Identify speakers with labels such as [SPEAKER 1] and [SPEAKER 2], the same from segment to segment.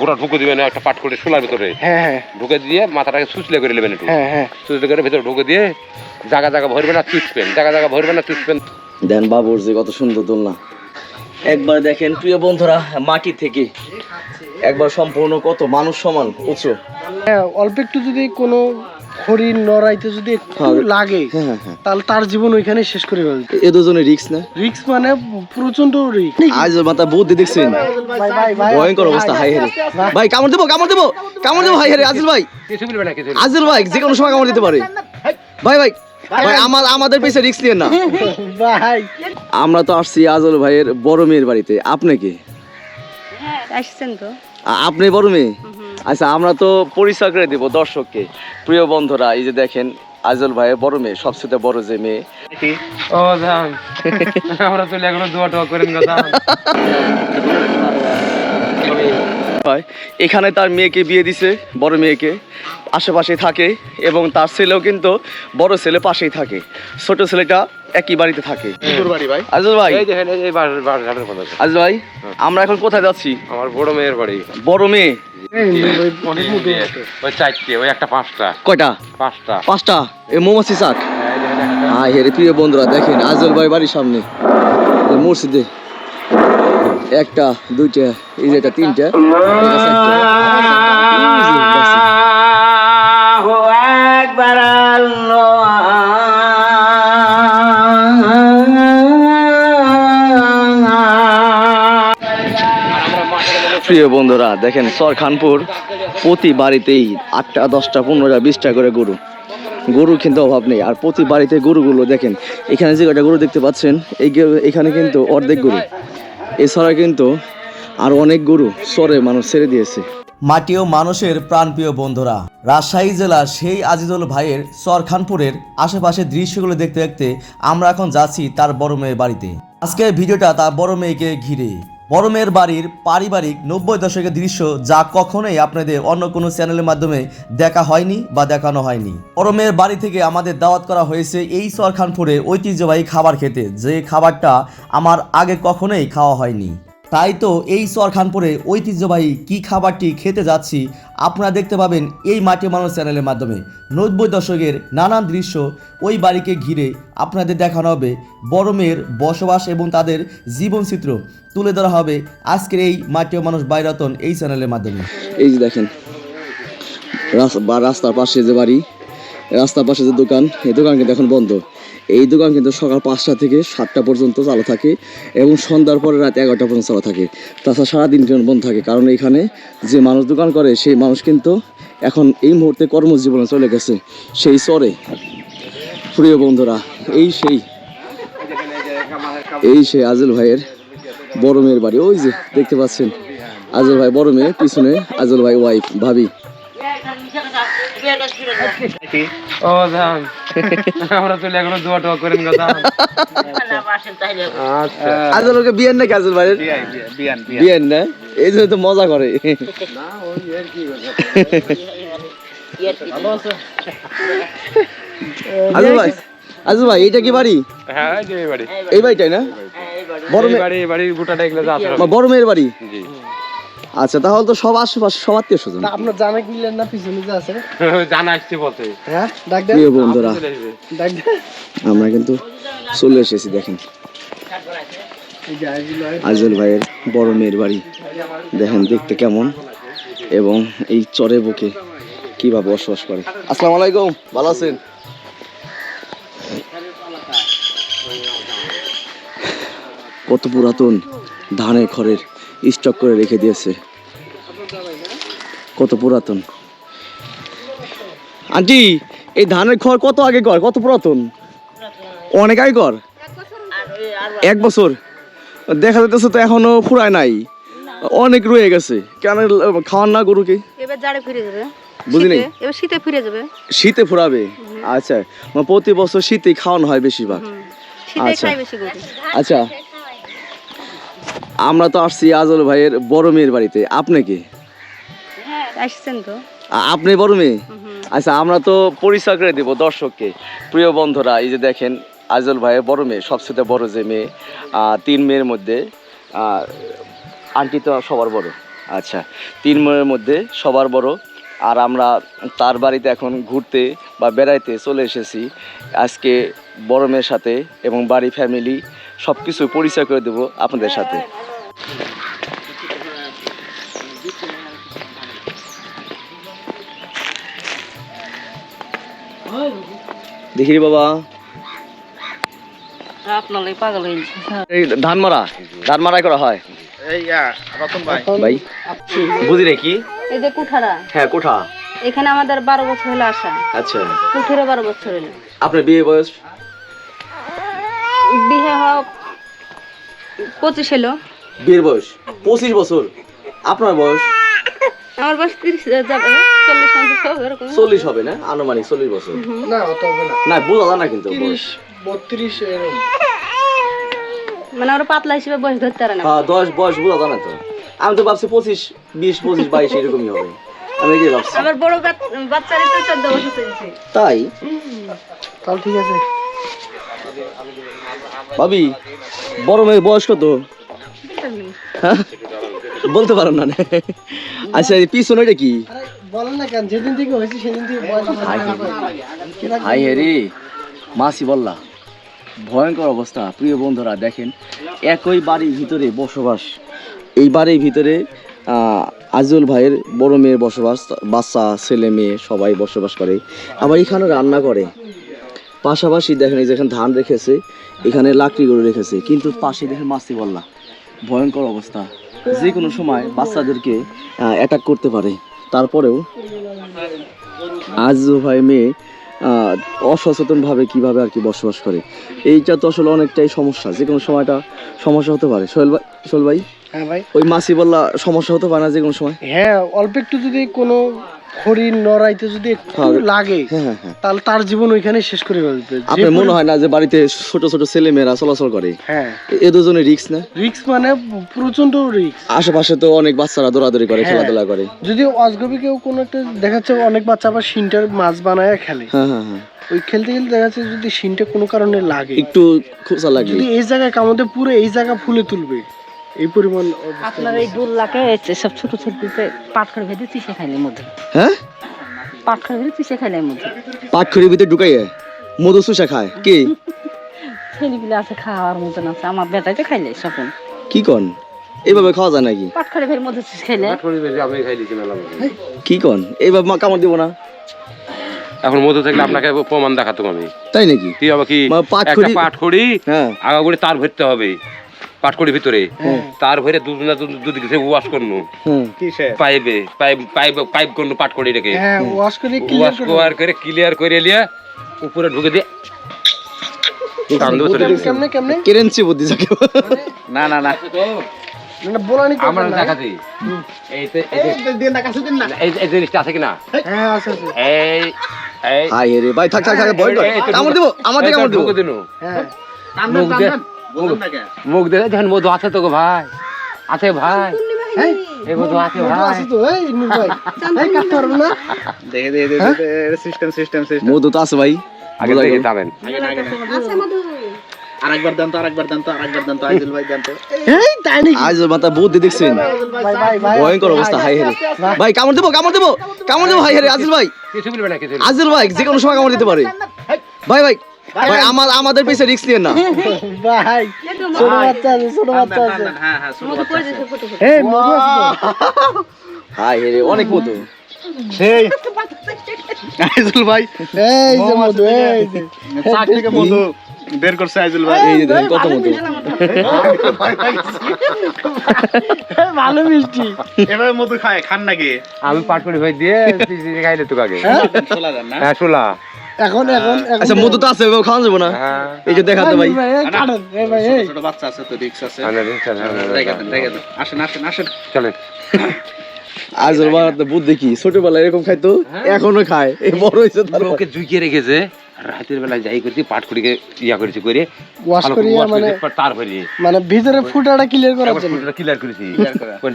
[SPEAKER 1] গোটা ঢুকে দিবেন একটা পাট করে শোলার ভিতরে হ্যাঁ, হ্যাঁ। ঢুকে দিয়ে মাথাটাকে সুচলে করে নেবেন একটু হ্যাঁ, সুচলে করে ভিতরে ঢুকে দিয়ে জায়গা জায়গা ভরবে না চুচবেন জায়গা জায়গা ভরবে না চুচবেন
[SPEAKER 2] দেন বাবুর যে কত সুন্দর দোলনা একবার দেখেন প্রিয় বন্ধুরা মাটি থেকে একবার সম্পূর্ণ কত মানুষ সমান উঁচু
[SPEAKER 3] অল্প একটু যদি কোনো খড়ির নড়াইতে যদি একটু হ্যাঁ, লাগে হ্যাঁ, হ্যাঁ, তাহলে তার জীবন ওইখানে শেষ করে ফেলবে
[SPEAKER 2] এ রিক্স না
[SPEAKER 3] রিক্স মানে প্রচন্ড রিক্স
[SPEAKER 2] আজ বহুত দেখছেন ভয়ঙ্কর অবস্থা হাই ভাই কামড় দেবো কামড় দেবো কামড় দেবো হাই আজিল ভাই আজিল ভাই যে কোনো সময় কামড় দিতে পারে ভাই ভাই ভাই আমার আমাদের পেছে রিক্স নিয়ে না ভাই আমরা তো আসছি আজল ভাইয়ের বড় মেয়ের বাড়িতে আপনি কি আসছেন তো আপনি বড় মেয়ে আচ্ছা আমরা তো পরিচয় করে দেবো দর্শককে প্রিয় বন্ধুরা এই যে দেখেন আজল ভাইয়ের বড় মেয়ে সবচেয়ে বড় যে মেয়ে
[SPEAKER 4] আমরা চলে এখনো দোয়া টোয়া করেন
[SPEAKER 2] এখানে তার মেয়েকে বিয়ে দিছে বড় মেয়েকে আশেপাশে থাকে এবং তার ছেলেও কিন্তু বড় ছেলে পাশেই থাকে ছোট ছেলেটা একই বাড়িতে থাকে ভাই আমরা এখন কোথায় যাচ্ছি
[SPEAKER 1] আমার বড় মেয়ের বাড়ি বড় মেয়ে একটা পাঁচটা কয়টা পাঁচটা
[SPEAKER 2] পাঁচটা এ মৌমাছি চাক হ্যাঁ, হাই হেরে প্রিয় বন্ধুরা দেখেন আজল ভাই বাড়ির সামনে মসজিদে একটা দুইটা এই যেটা তিনটা প্রিয় বন্ধুরা দেখেন সর খানপুর প্রতি বাড়িতেই আটটা দশটা পনেরোটা বিশটা করে গরু গরু কিন্তু অভাব নেই আর প্রতি বাড়িতে গরুগুলো দেখেন এখানে যে কটা গরু দেখতে পাচ্ছেন এই এখানে কিন্তু অর্ধেক গরু এছাড়া কিন্তু আর অনেক গরু সরে মানুষ ছেড়ে দিয়েছে মাটি ও মানুষের প্রাণপ্রিয় বন্ধুরা রাজশাহী জেলার সেই আজিজুল ভাইয়ের সর খানপুরের আশেপাশের দৃশ্যগুলো দেখতে দেখতে আমরা এখন যাচ্ছি তার বড় মেয়ের বাড়িতে আজকের ভিডিওটা তার বড় মেয়েকে ঘিরে মরমের বাড়ির পারিবারিক নব্বই দশকের দৃশ্য যা কখনোই আপনাদের অন্য কোনো চ্যানেলের মাধ্যমে দেখা হয়নি বা দেখানো হয়নি মরমের বাড়ি থেকে আমাদের দাওয়াত করা হয়েছে এই সরখানপুরে ঐতিহ্যবাহী খাবার খেতে যে খাবারটা আমার আগে কখনোই খাওয়া হয়নি তাই তো এই খানপুরে ঐতিহ্যবাহী কি খাবারটি খেতে যাচ্ছি আপনারা দেখতে পাবেন এই মাটি মানুষ চ্যানেলের মাধ্যমে নব্বই দশকের নানান দৃশ্য ওই বাড়িকে ঘিরে আপনাদের দেখানো হবে বড় মেয়ের বসবাস এবং তাদের জীবনচিত্র তুলে ধরা হবে আজকের এই মাটি মানুষ বাইরাতন এই চ্যানেলের মাধ্যমে এই যে দেখেন রাস্তার পাশে যে বাড়ি রাস্তার পাশে যে দোকান এই দোকান কিন্তু এখন বন্ধ এই দোকান কিন্তু সকাল পাঁচটা থেকে সাতটা পর্যন্ত চালু থাকে এবং সন্ধ্যার পরে রাত এগারোটা পর্যন্ত চালু থাকে তাছাড়া সারাদিন কেন বন্ধ থাকে কারণ এখানে যে মানুষ দোকান করে সেই মানুষ কিন্তু এখন এই মুহূর্তে কর্মজীবনে চলে গেছে সেই চরে প্রিয় বন্ধুরা এই সেই এই সেই আজল ভাইয়ের বড় মেয়ের বাড়ি ওই যে দেখতে পাচ্ছেন আজল ভাই বড় মেয়ে পিছনে আজল ভাই ওয়াইফ ভাবি
[SPEAKER 4] আমরা চলে দোয়া টোয়া করেন কথা
[SPEAKER 2] আচ্ছা। বিয়ান না কাজল ভাই বিয়ান না এই জন্য তো মজা করে কি ভাই ভাই এটা কি বাড়ি
[SPEAKER 1] হ্যাঁ এই বাড়ি এই বাড়িটাই না বড় মেয়ের বাড়ি গোটাটা এগুলো
[SPEAKER 2] বড় মেয়ের বাড়ি জি আচ্ছা তাহলে তো সব আশেপাশে সব আত্মীয় স্বজন
[SPEAKER 3] আপনার জানা কিলেন না পিছনে যে আছে
[SPEAKER 1] জানা আসছে বলতে হ্যাঁ
[SPEAKER 2] ডাক দেন বন্ধুরা ডাক আমরা কিন্তু চলে এসেছি দেখেন আজল ভাইয়ের বড় মেয়ের বাড়ি দেখেন দেখতে কেমন এবং এই চরে বুকে কিভাবে বসবাস করে আসসালামু আলাইকুম ভালো আছেন কত পুরাতন ধানের খড়ের স্টক করে রেখে দিয়েছে কত পুরাতন আন্টি এই ধানের খড় কত আগে কর কত পুরাতন অনেক আগে কর এক বছর দেখা যাচ্ছে তো এখনো ফুরায় নাই অনেক রয়ে গেছে কেন খাওয়ান না গরুকে
[SPEAKER 5] এবার শীতে ফিরে যাবে
[SPEAKER 2] শীতে ফুরাবে আচ্ছা মানে প্রতি বছর শীতে খাওয়ানো হয় বেশিরভাগ আচ্ছা আচ্ছা আমরা তো আসছি আজল ভাইয়ের বড় মেয়ের বাড়িতে আপনি কি হ্যাঁ, আপনি বড় মেয়ে আচ্ছা আমরা তো পরিচয় করে দেবো দর্শককে প্রিয় বন্ধুরা এই যে দেখেন আজল ভাইয়ের বড় মেয়ে সবচেয়ে বড় যে মেয়ে তিন মেয়ের মধ্যে আন্টি তো সবার বড় আচ্ছা তিন মেয়ের মধ্যে সবার বড় আর আমরা তার বাড়িতে এখন ঘুরতে বা বেড়াইতে চলে এসেছি আজকে বড় মেয়ের সাথে এবং বাড়ি ফ্যামিলি সব কিছু পরিচয় করে দেবো আপনাদের সাথে হ্যাঁ, দেখি বাবা বুঝি রে কি
[SPEAKER 5] এই যে কুঠারা হ্যাঁ কুঠা এখানে আমাদের বারো বছর হলো আসা আচ্ছা কুঠিরে বারো বছর
[SPEAKER 2] আপনার বিয়ে বয়স
[SPEAKER 5] বিয়ে হওয়া পঁচিশ হলো
[SPEAKER 2] বিয়ের বয়স পঁচিশ বছর আপনার বয়স
[SPEAKER 5] আমার বয়স তিরিশ যাবে
[SPEAKER 2] চল্লিশ হবে না আনুমানিক চল্লিশ বছর
[SPEAKER 3] না অত হবে না
[SPEAKER 2] না বোঝা না কিন্তু
[SPEAKER 3] বয়স বত্রিশ
[SPEAKER 5] মানে আমরা পাতলা হিসেবে বয়স ধরতে না
[SPEAKER 2] হ্যাঁ দশ বয়স বোঝা তো আমি তো ভাবছি পঁচিশ বিশ পঁচিশ বাইশ এরকমই হবে আমি এটাই ভাবছি
[SPEAKER 5] আমার বড় তো চোদ্দ বছর চলছে
[SPEAKER 2] তাই তাহলে ঠিক আছে ভাবি বড় মেয়ের বয়স কত বলতে পারো না আচ্ছা পিছন ওইটা কি
[SPEAKER 3] বলেন না কেন যেদিন থেকে হয়েছে সেদিন থেকে
[SPEAKER 2] হাই হেরি মাসি বললা ভয়ঙ্কর অবস্থা প্রিয় বন্ধুরা দেখেন একই বাড়ির ভিতরে বসবাস এই বাড়ির ভিতরে আজল ভাইয়ের বড় মেয়ের বসবাস বাচ্চা ছেলে মেয়ে সবাই বসবাস করে আবার এখানে রান্না করে পাশাপাশি দেখেন এই যেখানে ধান রেখেছে এখানে লাকড়ি গরু রেখেছে কিন্তু পাশে দেখেন মাসি বললা ভয়ঙ্কর অবস্থা যে কোনো সময় বাচ্চাদেরকে অ্যাটাক করতে পারে তারপরেও আজ ভাই মেয়ে অসচেতনভাবে কিভাবে আর কি বসবাস করে এইটা তো আসলে অনেকটাই সমস্যা যে কোনো সময়টা সমস্যা হতে পারে সোহেল ভাই সোহেল ভাই হ্যাঁ ভাই ওই মাসি বললা সমস্যা হতে পারে না যে কোনো সময়
[SPEAKER 3] হ্যাঁ অল্প একটু যদি কোনো হরিণ নড়াইতে যদি একটু লাগে হ্যাঁ, হ্যাঁ, হ্যাঁ। তাহলে তার জীবন ওইখানে শেষ করে
[SPEAKER 2] ফেলবে মনে হয় না যে বাড়িতে ছোট ছোট ছেলে মেয়েরা চলাচল করে হ্যাঁ এ রিক্স না
[SPEAKER 3] রিক্স মানে প্রচন্ড রিক্স
[SPEAKER 2] আশেপাশে তো অনেক বাচ্চারা দৌড়াদৌড়ি করে খেলাধুলা করে
[SPEAKER 3] যদি অজগবি কেউ কোনো একটা দেখাচ্ছে অনেক বাচ্চা আবার সিনটার মাছ বানায় খেলে হ্যাঁ হ্যাঁ ওই খেলতে খেলতে দেখা যাচ্ছে যদি সিনটা কোনো কারণে লাগে
[SPEAKER 2] একটু খোঁচা লাগে
[SPEAKER 3] যদি এই জায়গায় কামড়ে পুরো এই জায়গা ফুলে তুলবে এই পরিমাণ
[SPEAKER 5] আপনার এই ছোট ছোট দিতে পাটখড়ি ভেদে মধ্যে হ্যাঁ পাটখড়ি ভেদে মধ্যে
[SPEAKER 2] পাটখড়ি ঢুকাইয়ে মধু খায় কি
[SPEAKER 5] ছেলেগুলো আছে খাওয়ার আছে আমার খাইলে
[SPEAKER 2] কি কন এইভাবে খাওয়া যায় নাকি
[SPEAKER 5] পাটখড়ি মধ্যে খাইলে পাটখড়ি আমি
[SPEAKER 2] মেলা কি কন এইভাবে মা কামড় দিব না
[SPEAKER 1] এখন মধু থাকলে আপনাকে প্রমাণ দেখাতো আমি তাই নাকি তুই আবার কি পাটখড়ি পাটখড়ি হ্যাঁ। আগা করে তার ভরতে হবে পাটকুড়ির ভিতরে তার ভরে দুজনা দুদিকে থেকে ওয়াশ করনু পাইবে পাইপ পাইপ পাইপ করনু পাটকুড়িটাকে ওয়াশ হ্যাঁ, করে ওয়াশ করে ক্লিয়ার করে লিয়া উপরে ঢুকে দিয়ে এই জিনিসটা আছে কিনা
[SPEAKER 2] আমার দিবো আমার দিকে আমার মুখ দেখে যখন মধু আছে তো ভাই আছে ভাই
[SPEAKER 3] আরেকবার ভাই ভয়ঙ্কর
[SPEAKER 2] অবস্থা হাই হেরে ভাই কামড় দেবো কামড় দেবো কামড় দেবো হাই হেরে আজিল ভাই আজিল ভাই যে কোনো সময় কামড় দিতে পারে ভাই ভাই আমাদের পিছে রিস্ক নিয়ে না
[SPEAKER 3] ভাই ছোট বাচ্চা আছে ছোট বাচ্চা আছে হ্যাঁ হ্যাঁ ছোট
[SPEAKER 2] বাচ্চা আছে অনেক মধু সেই আইজুল ভাই
[SPEAKER 3] এই যে মধু এই যে
[SPEAKER 1] চাক থেকে মধু বের করছে আইজুল ভাই
[SPEAKER 2] এই যে দেখেন কত মধু
[SPEAKER 3] ভালো মিষ্টি
[SPEAKER 1] এভাবে মধু খায় খান নাকি
[SPEAKER 2] আমি পাটকুড়ি ভাই দিয়ে খাইলে তো হ্যাঁ শোলা হ্যাঁ শোলা এখন এখন আচ্ছা মধু তো আছে যাবো না হ্যাঁ। এই যে ভাই তো বুদ্ধি কি ছোটবেলায় এরকম খাইতো হ্যাঁ। এখনো খায় এই বড় হয়েছে
[SPEAKER 1] তার ওকে রেখেছে রাতের বেলা যাই করছি পাট করে ইয়া করেছি করে ওয়াশ করে মানে তারপরে
[SPEAKER 2] মানে ভিতরে ফুটাটা ক্লিয়ার করার জন্য ফুটাটা ক্লিয়ার
[SPEAKER 1] করেছি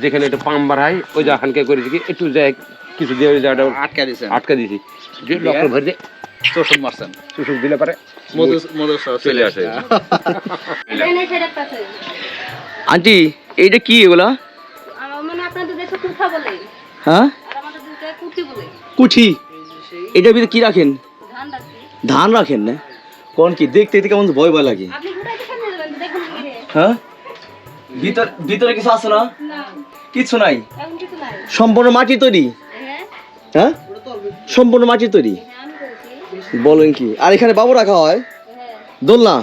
[SPEAKER 1] যেখানে একটু পাম বাড়াই ওই যা হালকা করেছি কি একটু যায় কিছু দিয়ে ওই জায়গাটা আটকা দিছে আটকা দিয়েছি যে ডক্টর ভরে চোষক মারছেন চোষক দিলে পারে চলে আসে
[SPEAKER 2] আন্টি এইটা কি এগুলা মানে হ্যাঁ কুঠি এটার ভিতরে কি রাখেন ধান রাখেন না কোন কি দেখতে দেখতে কেমন ভয় ভয় লাগে হ্যাঁ ভিতর ভিতরে কিছু আছে না কিছু নাই সম্পূর্ণ মাটি তৈরি হ্যাঁ, হ্যাঁ? সম্পূর্ণ মাটি তৈরি হ্যাঁ। বলেন কি আর এখানে বাবু রাখা হয় দোলনা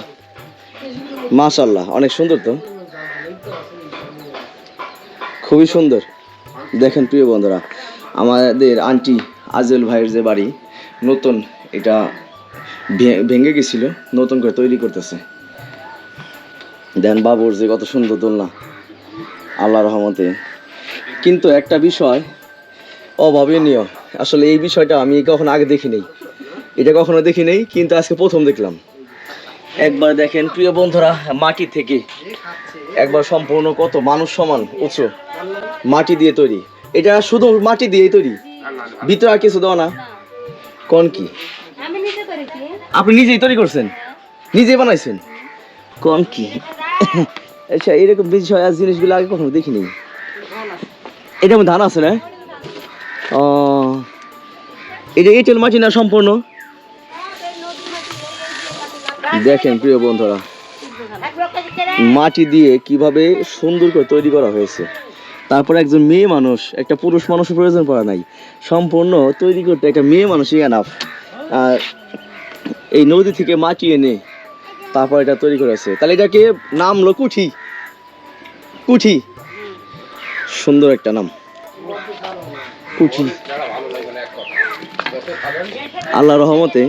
[SPEAKER 2] মাশাল্লাহ অনেক সুন্দর তো খুবই সুন্দর দেখেন প্রিয় বন্ধুরা আমাদের আন্টি আজল ভাইয়ের যে বাড়ি নতুন এটা ভেঙে গেছিল নতুন করে তৈরি করতেছে দেন বাবুর যে কত সুন্দর দোলনা আল্লাহ রহমতে কিন্তু একটা বিষয় অভাবনীয় আসলে এই বিষয়টা আমি কখনো আগে দেখিনি এটা কখনো দেখি নেই কিন্তু আজকে প্রথম দেখলাম একবার দেখেন প্রিয় বন্ধুরা মাটি থেকে একবার সম্পূর্ণ কত মানুষ সমান উচ্চ মাটি দিয়ে তৈরি এটা শুধু মাটি দিয়ে তৈরি ভিতরে আর কিছু দেওয়া না কোন কি আপনি নিজেই তৈরি করছেন নিজেই বানাইছেন কোন কি আচ্ছা এরকম বিষয় আর জিনিসগুলো আগে কখনো দেখিনি এটা ধান আছে না ও এটা এঁটেল মাটি না সম্পূর্ণ দেখেন প্রিয় বন্ধুরা মাটি দিয়ে কিভাবে সুন্দর করে তৈরি করা হয়েছে তারপর একজন মেয়ে মানুষ একটা পুরুষ মানুষের প্রয়োজন পড়া নাই সম্পূর্ণ তৈরি করতে একটা মেয়ে মানুষ এনাফ আর এই নদী থেকে মাটি এনে তারপর এটা তৈরি করেছে তাহলে এটাকে নাম হলো কুঠি কুঠি সুন্দর একটা নাম কুঠি আল্লাহ রহমতে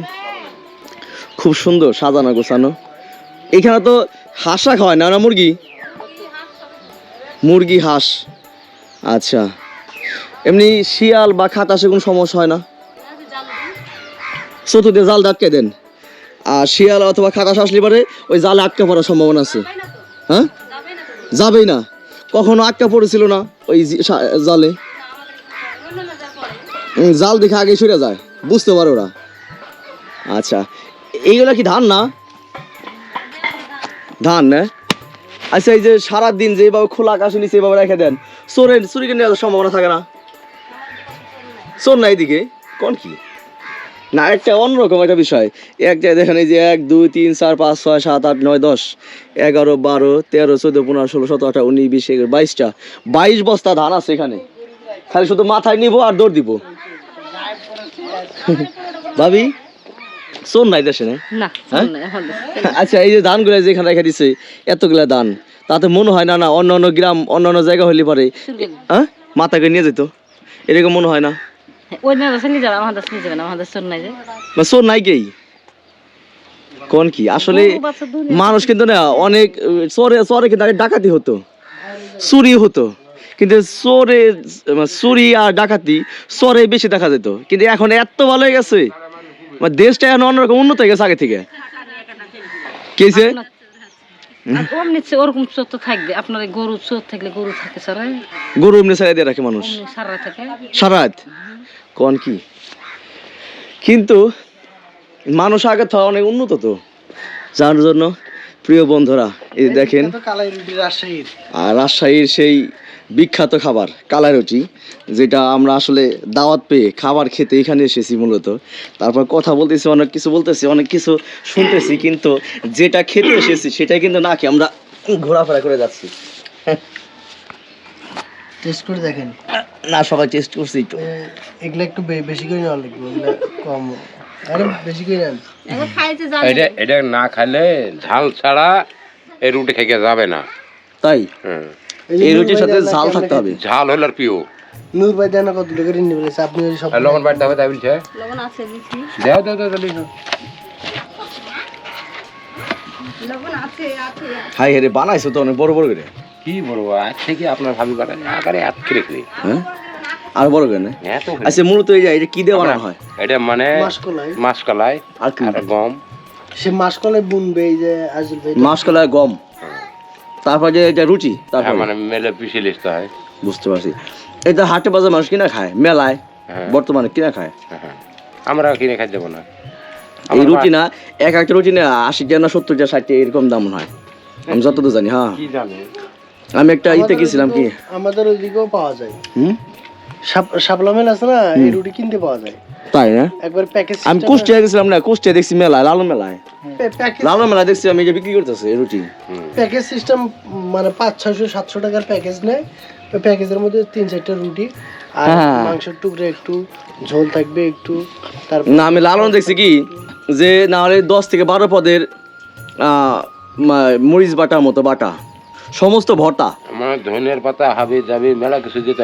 [SPEAKER 2] খুব সুন্দর সাজানো গোছানো এখানে তো হাঁসা খাওয়ায় না না মুরগি মুরগি হাঁস আচ্ছা এমনি শিয়াল বা খাতাসে কোনো সমস্যা হয় না চতুর্থে জাল আটকে দেন আর শিয়াল অথবা খাতাস আসলে পরে ওই জালে আটকে পড়ার সম্ভাবনা আছে হ্যাঁ যাবেই না কখনো আটকা পড়েছিল না ওই জালে জাল দেখে আগে সরে যায় বুঝতে পারো ওরা আচ্ছা এইগুলো কি ধান না ধান না আচ্ছা এই যে সারাদিন যেভাবে খোলা আকাশ নিচে এভাবে রেখে দেন চোরের চুরিকে নেওয়ার সম্ভাবনা থাকে না চোর না এইদিকে কোন কি না একটা অন্যরকম একটা বিষয় এক জায়গায় দেখেন এই যে এক দুই তিন চার পাঁচ ছয় সাত আট নয় দশ এগারো বারো তেরো চোদ্দো পনেরো ষোলো সতেরো আঠারো উনিশ বিশ এগারো বাইশটা বাইশ বস্তা ধান আছে এখানে খালি শুধু মাথায় নিব আর দৌড় দিব ভাবি নাই দেশে না হ্যাঁ? আচ্ছা এই যে ধানগুলো যেখানে রেখে দিছে এতগুলা ধান তাতে মনে হয় না না অন্য অন্য গ্রাম অন্য অন্য জায়গা হইলে পারে হ্যাঁ নিয়ে যেত এরকম মনে হয় না কোন কি আসলে মানুষ কিন্তু না অনেক চরে চরে কিন্তু ডাকাতি হতো চুরি হতো কিন্তু চোরে চুরি আর ডাকাতি চরে বেশি দেখা যেত কিন্তু এখন এত ভালো হয়ে গেছে মানে দেশটা এখন অন্যরকম উন্নত হয়ে গেছে আগে থেকে কেছে
[SPEAKER 5] ওরকম তো থাকবে আপনার থাকলে
[SPEAKER 2] গরু এমনি রাখে মানুষ কি কিন্তু মানুষ আগে অনেক উন্নত তো যার জন্য প্রিয় বন্ধুরা দেখেন আর রাজশাহীর সেই বিখ্যাত খাবার কালারুটি যেটা আমরা আসলে দাওয়াত পেয়ে খাবার খেতে এখানে এসেছি মূলত তারপর কথা বলতেছি অনেক কিছু বলতেছি অনেক কিছু শুনতেছি কিন্তু যেটা খেতে এসেছি সেটা কিন্তু না কি আমরা ঘোরাফেরা করে যাচ্ছি
[SPEAKER 3] টেস্ট করে দেখেন
[SPEAKER 2] না সবাই টেস্ট করছি তো
[SPEAKER 3] এগুলো একটু বেশি করে নেওয়া লাগবে কম
[SPEAKER 1] না খাইলে ঝাল ছাড়া এই রুটি খেয়ে যাবে না
[SPEAKER 2] তাই হুম এই রুটির সাথে ঝাল থাকতে হবে
[SPEAKER 1] ঝাল হইল আর পিও
[SPEAKER 3] নূর ভাই দেনা কত টাকা ঋণ নেবে আপনি সব
[SPEAKER 1] লবণ বাড়তে দাও তাই বলছে
[SPEAKER 5] লবণ আছে দিছি
[SPEAKER 1] দাও দাও দাও দিছি
[SPEAKER 2] লবণ আছে আছে হাই হেরে বানাইছো তো অনেক বড় বড় করে
[SPEAKER 1] কি বড় আজ থেকে আপনার ভাবি না করে আট করে করে হ্যাঁ
[SPEAKER 2] আর বড় করে হ্যাঁ, কেন আচ্ছা মূলত এই যে এটা কি দিয়ে বানানো হয়
[SPEAKER 1] এটা মানে মাসকলাই মাসকলাই
[SPEAKER 2] আর গম
[SPEAKER 3] সে মাসকলাই বুনবে এই যে আজল
[SPEAKER 2] ভাই মাসকলাই গম তারপর যে এটা রুটি
[SPEAKER 1] তারপর হ্যাঁ, মানে মেলে পিছিয়ে লিখতে হয়
[SPEAKER 2] বুঝতে পারছি এটা হাটে বাজার মানুষ কিনা খায় মেলায় হ্যাঁ। বর্তমানে কিনা খায় হ্যাঁ,
[SPEAKER 1] আমরা কিনে খাই দেবো না
[SPEAKER 2] এই রুটি না এক একটা রুটি না আশি টাকা না সত্তর টাকা ষাট এরকম দাম হয় আমি যতদূর জানি হ্যাঁ আমি একটা ইতে গেছিলাম কি
[SPEAKER 3] আমাদের ওইদিকেও পাওয়া যায় হুম শাপলা মেল আছে না এই রুটি কিনতে পাওয়া যায়
[SPEAKER 2] তাই না হ্যাঁ? একবার প্যাকেজ আমি কুষ্টিয়া গেছিলাম না কুষ্টিয়া দেখছি মেলায় লালন মেলায় হ্যাঁ, লালন মেলা দেখছি আমি যে বিক্রি করতেছে রুটি
[SPEAKER 3] প্যাকেজ সিস্টেম মানে পাঁচ ছয়শো সাতশো টাকার প্যাকেজ নেয় প্যাকেজের মধ্যে তিন চারটা রুটি আর হ্যাঁ। মাংসের টুকরা একটু ঝোল থাকবে একটু
[SPEAKER 2] তারপর না আমি লালন দেখছি কি যে না হলে দশ থেকে বারো পদের মরিচ বাটার মতো বাটা সমস্ত ভর্তা
[SPEAKER 1] আমার ধনের পাতা হাবি জাবি মেলা কিছু দিতে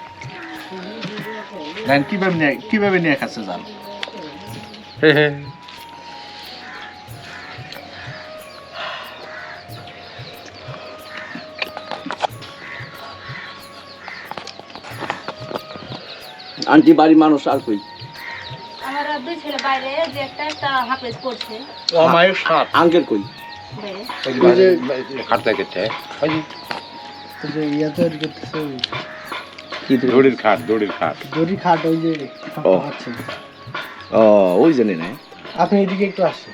[SPEAKER 3] ধান কিভাবে নিয়ে কিভাবে নিয়ে খাচ্ছে জাল
[SPEAKER 2] আন্টি বাড়ির মানুষ আর কই
[SPEAKER 5] আমার দুই ছেলে বাইরে যে একটা হাফেজ পড়ছে
[SPEAKER 2] ও মায়ের সাত আঙ্কেল কই
[SPEAKER 1] বাইরে কাটতে কেটে ওই
[SPEAKER 3] যে ইয়াতে করতেছে
[SPEAKER 1] দড়ির খাট দড়ির খাট
[SPEAKER 3] দড়ির খাট ওই যে
[SPEAKER 1] ও ওই না
[SPEAKER 3] আপনি এদিকে একটু আসুন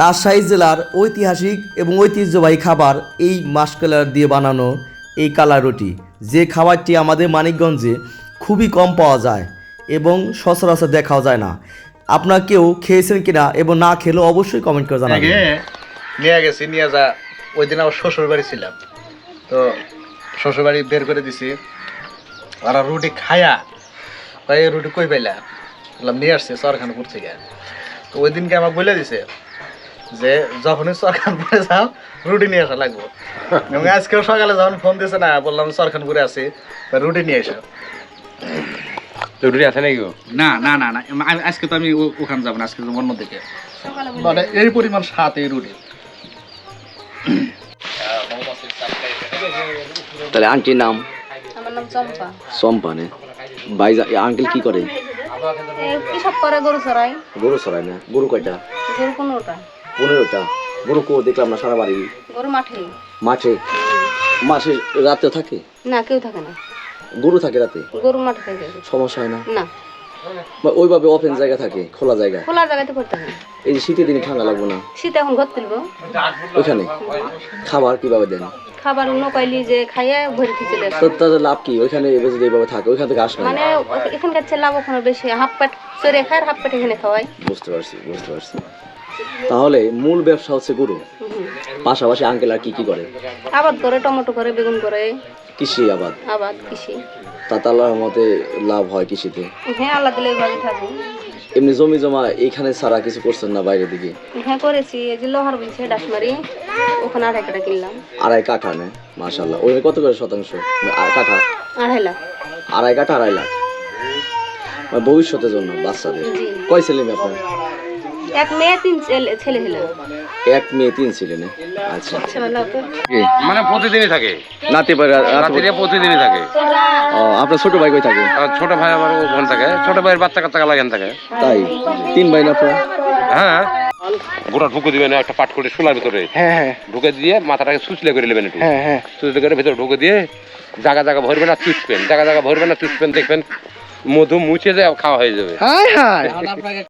[SPEAKER 2] রাজশাহী জেলার ঐতিহাসিক এবং ঐতিহ্যবাহী খাবার এই মাসকলার দিয়ে বানানো এই কালা রুটি যে খাবারটি আমাদের মানিকগঞ্জে খুবই কম পাওয়া যায় এবং সচরাচর দেখাও যায় না আপনার কেউ খেয়েছেন কিনা এবং না খেলে অবশ্যই কমেন্ট করে জানাবেন
[SPEAKER 1] নিয়ে গেছি নিয়ে যা ওই দিন আমার শ্বশুর বাড়ি ছিলাম তো শ্বশুরবাড়ি বের করে দিছি ওরা রুটি খায়া ভাই রুটি কই পাইলা বললাম নিয়ে আসছে সরখানপুর থেকে তো ওই দিনকে আমাকে বলে দিছে যে যখনই সরখানপুরে যাও রুটি নিয়ে আসা লাগবো এবং আজকে সকালে যখন ফোন দিয়েছে না বললাম সরখানপুরে আছি রুটি নিয়ে এসো
[SPEAKER 2] রুটি
[SPEAKER 3] না না না না আজকে তো আমি ওখানে যাবো না আজকে অন্যদিকে মানে এই পরিমাণ সাত এই রুটি
[SPEAKER 2] তাহলে আন্টির নাম
[SPEAKER 5] আমার নাম চম্পা
[SPEAKER 2] চম্পা নে ভাই আঙ্কেল কি করে
[SPEAKER 5] কি সব করে গরু চড়াই
[SPEAKER 2] গরু চড়াই না গরু কয়টা গরু পনেরোটা পনেরোটা গরু কো দেখলাম না সারা বাড়ি গরু মাঠে মাঠে মাঠে রাতে থাকে
[SPEAKER 5] না কেউ থাকে না গরু থাকে রাতে গরু মাঠে থাকে সমস্যা হয় না না
[SPEAKER 2] বা ওইভাবে ওপেন জায়গা থাকে খোলা জায়গা খোলা জায়গাতে হবে এই যে শীতের দিনে ঠান্ডা লাগবে না শীত এখন ঘর ওখানে খাবার কিভাবে দেন
[SPEAKER 5] খাবার অন্য যে খাইয়ে ভরে খেতে দেয়
[SPEAKER 2] তো লাভ কি ওইখানে এইভাবে থাকে ওইখান থেকে আসবে
[SPEAKER 5] মানে এখানকার চেয়ে লাভ ওখানে বেশি হাফ প্যাট চরে খায় হাফ প্যাট এখানে খাওয়াই
[SPEAKER 2] বুঝতে পারছি বুঝতে পারছি তাহলে মূল ব্যবসা হচ্ছে গরু পাশাপাশি আঙ্কেল আর কি কি করে
[SPEAKER 5] আবাদ করে টমেটো করে বেগুন করে কৃষি আবাদ আবাদ কৃষি
[SPEAKER 2] তাতালার মতে লাভ হয় কৃষিতে
[SPEAKER 5] হ্যাঁ আল্লাহ দিলে ভালো থাকবো
[SPEAKER 2] এমনি জমি জমা এখানে সারা কিছু করছেন না বাইরে দিকে
[SPEAKER 5] হ্যাঁ করেছি এই যে লোহার বলছে ডাশমারি ওখানে আড়াই কাঠা কিনলাম
[SPEAKER 2] আড়াই কাঠা না মাশাআল্লাহ ওই কত করে শতাংশ আর কাঠা আড়াই লাখ আড়াই কাঠা আড়াই লাখ মানে ভবিষ্যতের জন্য বাচ্চাদের কয় ছেলে মেয়ে আপনার
[SPEAKER 5] এক মেয়ে তিন ছেলে ছেলে
[SPEAKER 2] এক মেয়ে তিন ছেলে না আচ্ছা, আচ্ছা
[SPEAKER 1] মানে প্রতিদিনই থাকে নাতি পারে নাতিরে প্রতিদিনই থাকে
[SPEAKER 2] ও আপনার ছোট ভাই কই থাকে
[SPEAKER 1] ছোট ভাই আমার ওখানে থাকে ছোট ভাইয়ের বাচ্চা কাচ্চা লাগেন থাকে
[SPEAKER 2] তাই তিন ভাই না হ্যাঁ
[SPEAKER 1] গোটা ঢুকে দিবেন একটা পাট করে শোলার ভিতরে হ্যাঁ হ্যাঁ ঢুকে দিয়ে মাথাটাকে সুচলে করে নেবেন একটু হ্যাঁ হ্যাঁ সুচলে করে ভিতরে ঢুকে দিয়ে জায়গা জায়গা ভরবেন না চুষবেন জায়গা জায়গা ভরবেন না চুষবেন দেখবেন মধু মুছে যায় খাওয়া হয়ে যাবে
[SPEAKER 2] হ্যাঁ হ্যাঁ